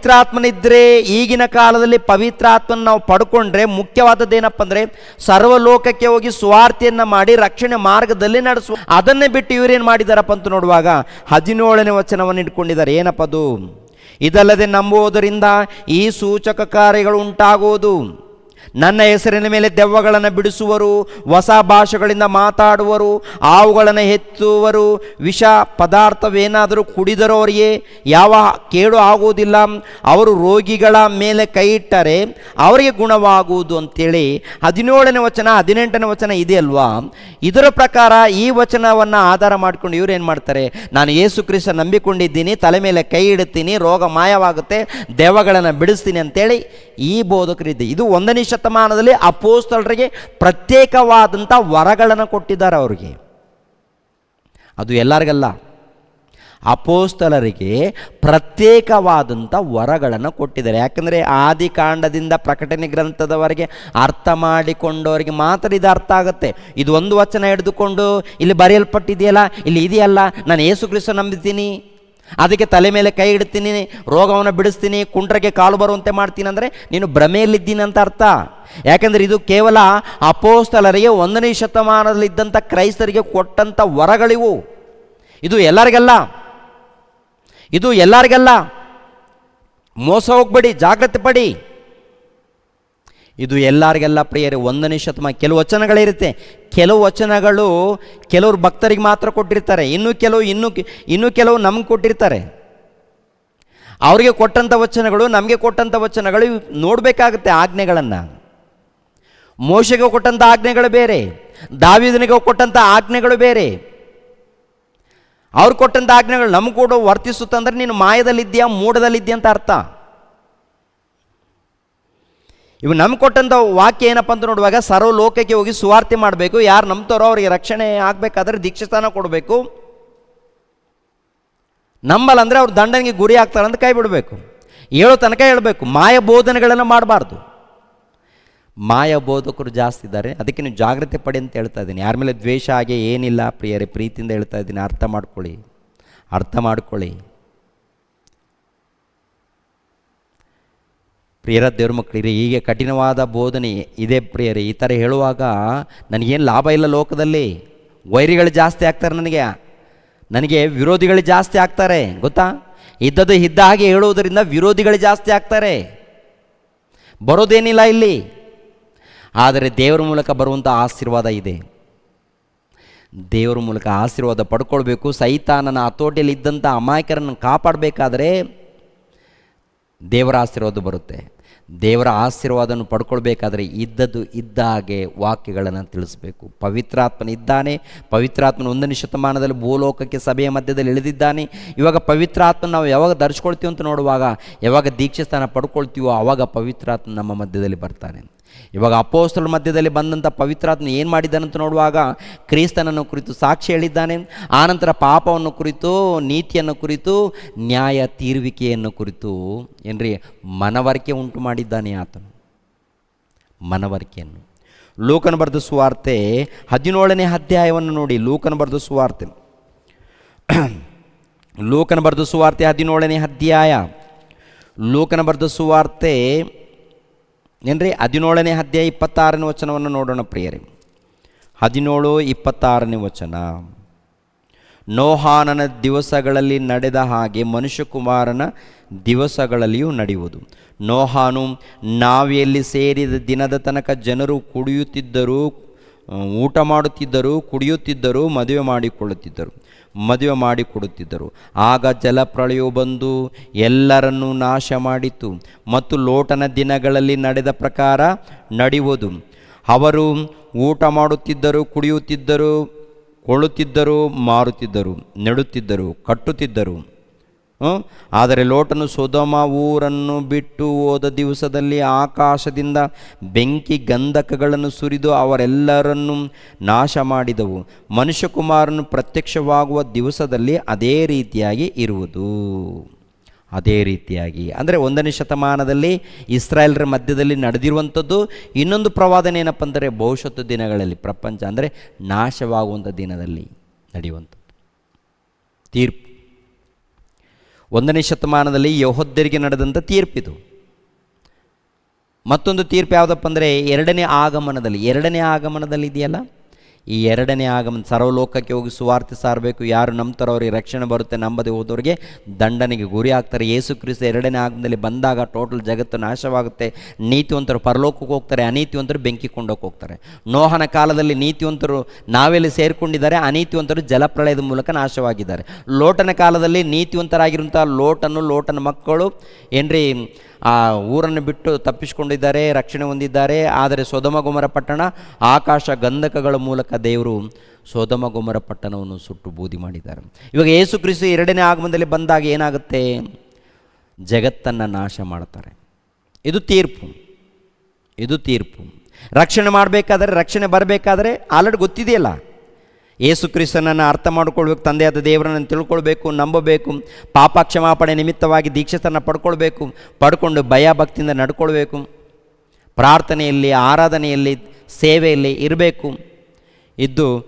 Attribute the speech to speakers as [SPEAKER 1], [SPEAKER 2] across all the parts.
[SPEAKER 1] ಪವಿತ್ರಾತ್ಮನಿದ್ರೆ, ಈಗಿನ ಕಾಲದಲ್ಲಿ ಪವಿತ್ರಾತ್ಮನ ನಾವು ಪಡ್ಕೊಂಡ್ರೆ ಮುಖ್ಯವಾದದ್ದು ಏನಪ್ಪ ಅಂದರೆ ಸರ್ವಲೋಕಕ್ಕೆ ಹೋಗಿ ಸ್ವಾರ್ಥಿಯನ್ನ ಮಾಡಿ ರಕ್ಷಣೆ ಮಾರ್ಗದಲ್ಲಿ ನಡೆಸುವ ಅದನ್ನೇ ಬಿಟ್ಟು ಇವರೇನು ಮಾಡಿದಾರಪ್ಪ ಅಂತ ನೋಡುವಾಗ ಹದಿನೇಳನೇ ವಚನವನ್ನು ಇಟ್ಕೊಂಡಿದ್ದಾರೆ. ಏನಪ್ಪದು ಇದಲ್ಲದೆ ನಂಬುವುದರಿಂದ ಈ ಸೂಚಕ ಕಾರ್ಯಗಳು ಉಂಟಾಗುವುದು. ನನ್ನ ಹೆಸರಿನ ಮೇಲೆ ದೆವ್ವಗಳನ್ನು ಬಿಡಿಸುವರು, ಹೊಸ ಭಾಷೆಗಳಿಂದ ಮಾತಾಡುವರು ಆವುಗಳನ್ನು ಎತ್ತುವರು. ವಿಷ ಪದಾರ್ಥವೇನಾದರೂ ಕುಡಿದರೂ ಅವರಿಗೆ ಯಾವ ಕೇಡು ಆಗುವುದಿಲ್ಲ. ಅವರು ರೋಗಿಗಳ ಮೇಲೆ ಕೈ ಇಟ್ಟರೆ ಅವರಿಗೆ ಗುಣವಾಗುವುದು ಅಂತೇಳಿ ಹದಿನೇಳನೇ ವಚನ, ಹದಿನೆಂಟನೇ ವಚನ ಇದೆ ಅಲ್ವಾ? ಇದರ ಪ್ರಕಾರ ಈ ವಚನವನ್ನು ಆಧಾರ ಮಾಡಿಕೊಂಡು ಇವ್ರು ಏನು ಮಾಡ್ತಾರೆ? ನಾನು ಯೇಸು ಕ್ರಿಸ್ತ ನಂಬಿಕೊಂಡಿದ್ದೀನಿ, ತಲೆ ಮೇಲೆ ಕೈ ಇಡುತ್ತೀನಿ ರೋಗ ಮಾಯವಾಗುತ್ತೆ, ದೆವ್ವಗಳನ್ನು ಬಿಡಿಸ್ತೀನಿ ಅಂತೇಳಿ ಈ ಬೋಧಕರಿದ್ದೆ. ಇದು ಒಂದನೇ ಶತಮಾನದಲ್ಲಿ ಅಪೋಸ್ತಲರಿಗೆ ಪ್ರತ್ಯೇಕವಾದಂಥ ವರಗಳನ್ನು ಕೊಟ್ಟಿದ್ದಾರೆ ಅವರಿಗೆ. ಅದು ಎಲ್ಲರಿಗಲ್ಲ. ಅಪೋಸ್ತಲರಿಗೆ ಪ್ರತ್ಯೇಕವಾದಂಥ ವರಗಳನ್ನು ಕೊಟ್ಟಿದ್ದಾರೆ. ಯಾಕಂದರೆ ಆದಿಕಾಂಡದಿಂದ ಪ್ರಕಟಣೆ ಗ್ರಂಥದವರೆಗೆ ಅರ್ಥ ಮಾಡಿಕೊಂಡವರಿಗೆ ಮಾತ್ರ ಇದು ಅರ್ಥ ಆಗುತ್ತೆ. ಇದು ಒಂದು ವಚನ ಹಿಡಿದುಕೊಂಡು ಇಲ್ಲಿ ಬರೆಯಲ್ಪಟ್ಟಿದೆಯಲ್ಲ, ಇಲ್ಲಿ ಇದೆಯಲ್ಲ, ನಾನು ಏಸು ಕ್ರಿಸ್ತ ನಂಬಿದ್ದೀನಿ. ಅದಕ್ಕೆ ತಲೆ ಮೇಲೆ ಕೈ ಇಡ್ತೀನಿ, ರೋಗವನ್ನು ಬಿಡಿಸ್ತೀನಿ, ಕುಂಟ್ರಕ್ಕೆ ಕಾಲು ಬರುವಂತೆ ಮಾಡ್ತೀನಿ ಅಂದರೆ ನೀನು ಭ್ರಮೆಯಲ್ಲಿದ್ದೀನಿ ಅಂತ ಅರ್ಥ. ಯಾಕಂದರೆ ಇದು ಕೇವಲ ಅಪೋಸ್ತಲರಿಗೆ ಒಂದನೇ ಶತಮಾನದಲ್ಲಿದ್ದಂಥ ಕ್ರೈಸ್ತರಿಗೆ ಕೊಟ್ಟಂಥ ವರಗಳಿವು. ಇದು ಎಲ್ಲರಿಗೆಲ್ಲ. ಇದು ಎಲ್ಲರಿಗೆಲ್ಲ. ಮೋಸ ಹೋಗ್ಬೇಡಿ, ಜಾಗ್ರತೆ ಪಡಿ. ಇದು ಎಲ್ಲರಿಗೆಲ್ಲ ಪ್ರಿಯರೇ, ಒಂದನೇ ಶತಮಾನ, ಕೆಲವು ವಚನಗಳಿರುತ್ತೆ ಕೆಲವು ವಚನಗಳು ಕೆಲವರು ಭಕ್ತರಿಗೆ ಮಾತ್ರ ಕೊಟ್ಟಿರ್ತಾರೆ. ಇನ್ನು ಕೆಲವು, ಇನ್ನು ಇನ್ನು ಕೆಲವು ನಮ್ಗೆ ಕೊಟ್ಟಿರ್ತಾರೆ. ಅವರಿಗೆ ಕೊಟ್ಟಂಥ ವಚನಗಳು, ನಮಗೆ ಕೊಟ್ಟಂಥ ವಚನಗಳು ನೋಡಬೇಕಾಗುತ್ತೆ ಆಜ್ಞೆಗಳನ್ನು. ಮೋಶೆಗೆ ಕೊಟ್ಟಂಥ ಆಜ್ಞೆಗಳು ಬೇರೆ. ದಾವಿದನಿಗೆ ಕೊಟ್ಟಂಥ ಆಜ್ಞೆಗಳು ಬೇರೆ. ಅವ್ರು ಕೊಟ್ಟಂಥ ಆಜ್ಞೆಗಳು ನಮ್ಗೆ ಕೂಡ ವರ್ತಿಸುತ್ತಂದ್ರೆ ನೀನು ಮಾಯದಲ್ಲಿದ್ದೀಯಾ, ಮೂಡದಲ್ಲಿದ್ದೀಯ ಅಂತ ಅರ್ಥ. ಇವು ನಮ್ಗೆ ಕೊಟ್ಟಂಥ ವಾಕ್ಯ ಏನಪ್ಪ ಅಂತ ನೋಡುವಾಗ ಸರ್ವ ಲೋಕಕ್ಕೆ ಹೋಗಿ ಸುವಾರ್ತೆ ಮಾಡಬೇಕು. ಯಾರು ನಂಬ್ತಾರೋ ಅವರಿಗೆ ರಕ್ಷಣೆ ಆಗಬೇಕಾದ್ರೆ ದೀಕ್ಷಾಸ್ಥಾನ ಕೊಡಬೇಕು. ನಂಬಲ್ಲ ಅಂದರೆ ಅವ್ರು ದಂಡನಿಗೆ ಗುರಿ ಆಗ್ತಾರೆ ಅಂತ ಕೈ ಬಿಡಬೇಕು. ಹೇಳೋ ತನಕ ಹೇಳಬೇಕು, ಮಾಯ ಬೋಧನೆಗಳನ್ನು ಮಾಡಬಾರ್ದು. ಮಾಯ ಬೋಧಕರು ಜಾಸ್ತಿ ಇದ್ದಾರೆ. ಅದಕ್ಕೆ ನೀವು ಜಾಗ್ರತೆ ಪಡಿ ಅಂತ ಹೇಳ್ತಾ ಇದ್ದೀನಿ. ಯಾರ ಮೇಲೆ ದ್ವೇಷ ಹಾಗೆ ಏನಿಲ್ಲ, ಪ್ರಿಯರೇ, ಪ್ರೀತಿಯಿಂದ ಹೇಳ್ತಾ ಇದ್ದೀನಿ. ಅರ್ಥ ಮಾಡ್ಕೊಳ್ಳಿ. ಅರ್ಥ ಮಾಡ್ಕೊಳ್ಳಿ. ಪ್ರಿಯರ ದೇವ್ರ ಮಕ್ಕಳಿರಿ, ಹೀಗೆ ಕಠಿಣವಾದ ಬೋಧನೆ ಇದೆ ಪ್ರಿಯರಿ. ಈ ಥರ ಹೇಳುವಾಗ ನನಗೇನು ಲಾಭ ಇಲ್ಲ ಲೋಕದಲ್ಲಿ? ವೈರಿಗಳು ಜಾಸ್ತಿ ಆಗ್ತಾರೆ ನನಗೆ. ನನಗೆ ವಿರೋಧಿಗಳು ಜಾಸ್ತಿ ಆಗ್ತಾರೆ, ಗೊತ್ತಾ? ಇದ್ದದ್ದು ಇದ್ದ ಹಾಗೆ ಹೇಳುವುದರಿಂದ ವಿರೋಧಿಗಳು ಜಾಸ್ತಿ ಆಗ್ತಾರೆ. ಬರೋದೇನಿಲ್ಲ ಇಲ್ಲಿ. ಆದರೆ ದೇವರ ಮೂಲಕ ಬರುವಂಥ ಆಶೀರ್ವಾದ ಇದೆ. ದೇವರ ಮೂಲಕ ಆಶೀರ್ವಾದ ಪಡ್ಕೊಳ್ಬೇಕು. ಸೈತಾನನ ಹತೋಟಿಯಲ್ಲಿ ಇದ್ದಂಥ ಅಮಾಯಕರನ್ನು ಕಾಪಾಡಬೇಕಾದ್ರೆ ದೇವರ ಆಶೀರ್ವಾದ ಬರುತ್ತೆ. ದೇವರ ಆಶೀರ್ವಾದವನ್ನು ಪಡ್ಕೊಳ್ಬೇಕಾದ್ರೆ ಇದ್ದದ್ದು ಇದ್ದ ಹಾಗೆ ವಾಕ್ಯಗಳನ್ನು ತಿಳಿಸಬೇಕು. ಪವಿತ್ರಾತ್ಮನ ಇದ್ದಾನೆ, ಪವಿತ್ರಾತ್ಮನ ಒಂದನೇ ಶತಮಾನದಲ್ಲಿ ಭೂಲೋಕಕ್ಕೆ ಸಭೆಯ ಮಧ್ಯದಲ್ಲಿ ಇಳಿದಿದ್ದಾನೆ. ಇವಾಗ ಪವಿತ್ರಾತ್ಮನ ನಾವು ಯಾವಾಗ ಧರಿಸ್ಕೊಳ್ತೀವಿ ಅಂತ ನೋಡುವಾಗ, ಯಾವಾಗ ದೀಕ್ಷೆ ಸ್ಥಾನ ಪಡ್ಕೊಳ್ತೀವೋ ಆವಾಗ ಪವಿತ್ರಾತ್ಮ ನಮ್ಮ ಮಧ್ಯದಲ್ಲಿ ಬರ್ತಾನೆ. ಇವಾಗ ಅಪೋಸ್ತಲ ಮಧ್ಯದಲ್ಲಿ ಬಂದಂಥ ಪವಿತ್ರಾತ್ಮ ಏನು ಮಾಡಿದ್ದಾನಂತ ನೋಡುವಾಗ ಕ್ರೈಸ್ತನನ್ನು ಕುರಿತು ಸಾಕ್ಷಿ ಹೇಳಿದ್ದಾನೆ. ಆನಂತರ ಪಾಪವನ್ನು ಕುರಿತು, ನೀತಿಯನ್ನು ಕುರಿತು, ನ್ಯಾಯ ತೀರುವಿಕೆಯನ್ನು ಕುರಿತು ಏನ್ರಿ, ಮನವರಿಕೆ ಉಂಟು ಮಾಡಿದ್ದಾನೆ ಆತನು. ಮನವರಿಕೆಯನ್ನು. ಲೋಕನ ಬರೆದ ಸುವಾರ್ತೆ ಹದಿನೇಳನೇ ಅಧ್ಯಾಯವನ್ನು ನೋಡಿ, ಲೋಕನ ಬರೆದ ಸುವಾರ್ತೆ. ಲೂಕನ ಬರೆದ ಸುವಾರ್ತೆ ಹದಿನೇಳನೇ ಅಧ್ಯಾಯ. ಲೋಕನ ಬರೆದ ಸುವಾರ್ತೆ ಏನ್ರಿ? ಹದಿನೇಳನೇ ಅಧ್ಯಾಯ ಇಪ್ಪತ್ತಾರನೇ ವಚನವನ್ನು ನೋಡೋಣ ಪ್ರಿಯರಿ. ಹದಿನೇಳು, ಇಪ್ಪತ್ತಾರನೇ ವಚನ. ನೋಹಾನನ ದಿವಸಗಳಲ್ಲಿ ನಡೆದ ಹಾಗೆ ಮನುಷ್ಯಕುಮಾರನ ದಿವಸಗಳಲ್ಲಿಯೂ ನಡೆಯುವುದು. ನೋಹಾನು ನಾವಿಯಲ್ಲಿ ಸೇರಿದ ದಿನದ ತನಕ ಜನರು ಕುಡಿಯುತ್ತಿದ್ದರು, ಊಟ ಮಾಡುತ್ತಿದ್ದರು, ಕುಡಿಯುತ್ತಿದ್ದರು, ಮದುವೆ ಮಾಡಿಕೊಳ್ಳುತ್ತಿದ್ದರು. ಮದುವೆ ಮಾಡಿಕೊಡುತ್ತಿದ್ದರು ಆಗ ಜಲಪ್ರಳಯವು ಬಂದು ಎಲ್ಲರನ್ನೂ ನಾಶ ಮಾಡಿತು ಮತ್ತು ಲೋಟನ ದಿನಗಳಲ್ಲಿ ನಡೆದ ಪ್ರಕಾರ ನಡೆಯುವುದು ಅವರು ಊಟ ಮಾಡುತ್ತಿದ್ದರು, ಕುಡಿಯುತ್ತಿದ್ದರು, ಕೊಳ್ಳುತ್ತಿದ್ದರು, ಮಾರುತ್ತಿದ್ದರು, ನೆಡುತ್ತಿದ್ದರು, ಕಟ್ಟುತ್ತಿದ್ದರು? ಆದರೆ ಲೋಟನು ಸುಧಮ ಊರನ್ನು ಬಿಟ್ಟು ಹೋದ ದಿವಸದಲ್ಲಿ ಆಕಾಶದಿಂದ ಬೆಂಕಿ ಗಂಧಕಗಳನ್ನು ಸುರಿದು ಅವರೆಲ್ಲರನ್ನು ನಾಶ ಮಾಡಿದವು ಮನುಷ್ಯಕುಮಾರನು ಪ್ರತ್ಯಕ್ಷವಾಗುವ ದಿವಸದಲ್ಲಿ ಅದೇ ರೀತಿಯಾಗಿ ಇರುವುದು. ಅದೇ ರೀತಿಯಾಗಿ. ಅಂದರೆ ಒಂದನೇ ಶತಮಾನದಲ್ಲಿ ಇಸ್ರಾಯೇಲ್ರ ಮಧ್ಯದಲ್ಲಿ ನಡೆದಿರುವಂಥದ್ದು. ಇನ್ನೊಂದು ಪ್ರವಾದನೆ ಏನಪ್ಪ ಅಂದರೆ ಭವಿಷ್ಯತ್ತು ದಿನಗಳಲ್ಲಿ, ಪ್ರಪಂಚ ಅಂದರೆ ನಾಶವಾಗುವಂಥ ದಿನದಲ್ಲಿ ನಡೆಯುವಂಥದ್ದು. ತೀರ್ಪು. ಒಂದನೇ ಶತಮಾನದಲ್ಲಿ ಯಹೋದ್ಯರಿಗೆ ನಡೆದಂಥ ತೀರ್ಪಿದು ಮತ್ತೊಂದು ತೀರ್ಪು ಯಾವುದಪ್ಪ ಅಂದರೆ ಎರಡನೇ ಆಗಮನದಲ್ಲಿ ಎರಡನೇ ಆಗಮನದಲ್ಲಿ ಇದೆಯಲ್ಲ? ಈ ಎರಡನೇ ಆಗಮನ ಸರ್ವಲೋಕಕ್ಕೆ ಹೋಗಿ ಸುವಾರ್ತೆ ಸಾರಬೇಕು. ಯಾರು ನಂಬ್ತಾರೋ ಅವ್ರಿಗೆ ರಕ್ಷಣೆ ಬರುತ್ತೆ ನಂಬದೆ ಹೋದವರಿಗೆ ದಂಡನೆಗೆ ಗುರಿ ಆಗ್ತಾರೆ ಯೇಸು ಕ್ರಿಸ್ತ ಎರಡನೇ ಆಗಮನದಲ್ಲಿ ಬಂದಾಗ ಟೋಟಲ್ ಜಗತ್ತು ನಾಶವಾಗುತ್ತೆ. ನೀತಿವಂತರು ಪರಲೋಕಕ್ಕೆ ಹೋಗ್ತಾರೆ. ಅನೀತಿವಂತರು ಬೆಂಕಿ ಕೊಂಡೋಗಿ ಹೋಗ್ತಾರೆ. ನೋಹನ ಕಾಲದಲ್ಲಿ ನೀತಿವಂತರು ನಾವೆಲ್ಲಿ ಸೇರಿಕೊಂಡಿದ್ದಾರೆ? ಅನೀತಿವಂತರು ಜಲಪ್ರಳಯದ ಮೂಲಕ ನಾಶವಾಗಿದ್ದಾರೆ. ಲೋಟನ ಕಾಲದಲ್ಲಿ ನೀತಿವಂತರಾಗಿರುವಂಥ ಲೋಟನು ಲೋಟನ ಮಕ್ಕಳು ಏನ್ರಿ ಆ ಊರನ್ನು ಬಿಟ್ಟು ತಪ್ಪಿಸಿಕೊಂಡಿದ್ದಾರೆ, ರಕ್ಷಣೆ ಹೊಂದಿದ್ದಾರೆ. ಆದರೆ ಸೋದಮಗುಮರ ಗೊಮರ ಪಟ್ಟಣ ಆಕಾಶ ಗಂಧಕಗಳ ಮೂಲಕ ದೇವರು ಸೋದಮಗುಮರ ಗೊಮರ ಪಟ್ಟಣವನ್ನು ಸುಟ್ಟು ಬೂದಿ ಮಾಡಿದ್ದಾರೆ. ಇವಾಗ ಏಸು ಕ್ರಿಸ್ತು ಎರಡನೇ ಆಗಮನದಲ್ಲಿ ಬಂದಾಗ ಏನಾಗುತ್ತೆ? ಜಗತ್ತನ್ನು ನಾಶ ಮಾಡ್ತಾರೆ. ಇದು ತೀರ್ಪು. ಇದು ತೀರ್ಪು. ರಕ್ಷಣೆ ಮಾಡಬೇಕಾದ್ರೆ ರಕ್ಷಣೆ ಬರಬೇಕಾದ್ರೆ ಆಲ್ರೆಡಿ ಗೊತ್ತಿದೆಯಲ್ಲ? ಯೇಸು ಕ್ರಿಸ್ತನನ್ನು ಅರ್ಥ ಮಾಡಿಕೊಳ್ಬೇಕು ತಂದೆಯಾದ ದೇವರನ್ನು ತಿಳ್ಕೊಳ್ಬೇಕು, ನಂಬಬೇಕು, ಪಾಪ ಕ್ಷಮಾಪಣೆ ನಿಮಿತ್ತವಾಗಿ ದೀಕ್ಷಿತನ ಪಡ್ಕೊಳ್ಬೇಕು, ಪಡ್ಕೊಂಡು ಭಯ ಭಕ್ತಿಯಿಂದ ನಡ್ಕೊಳ್ಬೇಕು, ಪ್ರಾರ್ಥನೆಯಲ್ಲಿ, ಆರಾಧನೆಯಲ್ಲಿ, ಸೇವೆಯಲ್ಲಿ ಇರಬೇಕು. ಇದ್ದು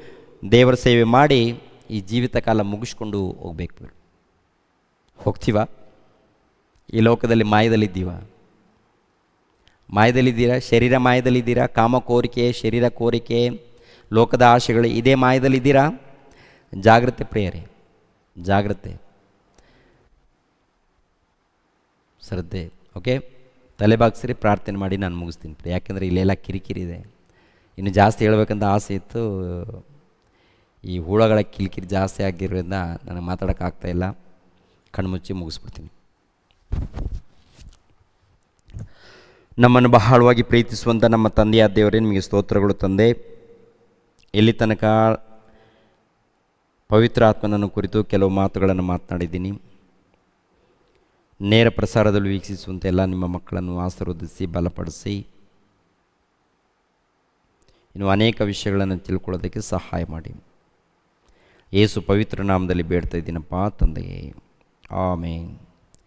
[SPEAKER 1] ದೇವರ ಸೇವೆ ಮಾಡಿ ಈ ಜೀವಿತ ಕಾಲ ಮುಗಿಸ್ಕೊಂಡು ಹೋಗ್ಬೇಕು. ಹೋಗ್ತೀವ? ಈ ಲೋಕದಲ್ಲಿ ಮಾಯದಲ್ಲಿದ್ದೀವ? ಮಾಯದಲ್ಲಿದ್ದೀರಾ? ಶರೀರ ಮಾಯದಲ್ಲಿದ್ದೀರಾ? ಕಾಮ ಕೋರಿಕೆ ಶರೀರ ಕೋರಿಕೆ ಲೋಕದ ಆಶೆಗಳು ಇದೇ ಮಾಯದಲ್ಲಿದ್ದೀರಾ? ಜಾಗ್ರತೆ ಪ್ರಿಯರೇ, ಜಾಗ್ರತೆ. ಶ್ರದ್ಧೆ, ಓಕೆ? ತಲೆ ಬಾಗಿಸ್ರಿ, ಪ್ರಾರ್ಥನೆ ಮಾಡಿ ನಾನು ಮುಗಿಸ್ತೀನಿ ಪ್ರಿಯ ಯಾಕೆಂದರೆ ಇಲ್ಲೆಲ್ಲ ಕಿರಿಕಿರಿ ಇದೆ. ಇನ್ನು ಜಾಸ್ತಿ ಹೇಳ್ಬೇಕಂತ ಆಸೆ ಇತ್ತು. ಈ ಹುಳಗಳ ಕಿರಿಕಿರಿ ಜಾಸ್ತಿ ಆಗಿರೋದ್ರಿಂದ ನನಗೆ ಮಾತಾಡೋಕ್ಕಾಗ್ತಾ ಇಲ್ಲ. ಕಣ್ಮುಚ್ಚಿ ಮುಗಿಸ್ಬಿಡ್ತೀನಿ. ನಮ್ಮನ್ನು ಬಹಳವಾಗಿ ಪ್ರೀತಿಸುವಂಥ ನಮ್ಮ ತಂದೆಯ ದೇವರೇ, ನಿಮಗೆ ಸ್ತೋತ್ರಗಳು ತಂದೆ. ಎಲ್ಲಿ ತನಕ ಪವಿತ್ರ ಆತ್ಮನನ್ನು ಕುರಿತು ಕೆಲವು ಮಾತುಗಳನ್ನು ಮಾತನಾಡಿದ್ದೀನಿ. ನೇರ ಪ್ರಸಾರದಲ್ಲಿ ವೀಕ್ಷಿಸುವಂತೆ ಎಲ್ಲ ನಿಮ್ಮ ಮಕ್ಕಳನ್ನು ಆಶೀರ್ವದಿಸಿ, ಬಲಪಡಿಸಿ. ಇನ್ನು ಅನೇಕ ವಿಷಯಗಳನ್ನು ತಿಳ್ಕೊಳ್ಳೋದಕ್ಕೆ ಸಹಾಯ ಮಾಡಿ. ಏಸು ಪವಿತ್ರ ನಾಮದಲ್ಲಿ ಬೇಡ್ತಾ ಇದ್ದೀನಪ್ಪ ತಂದೆಯೇ. ಆಮೇನ್.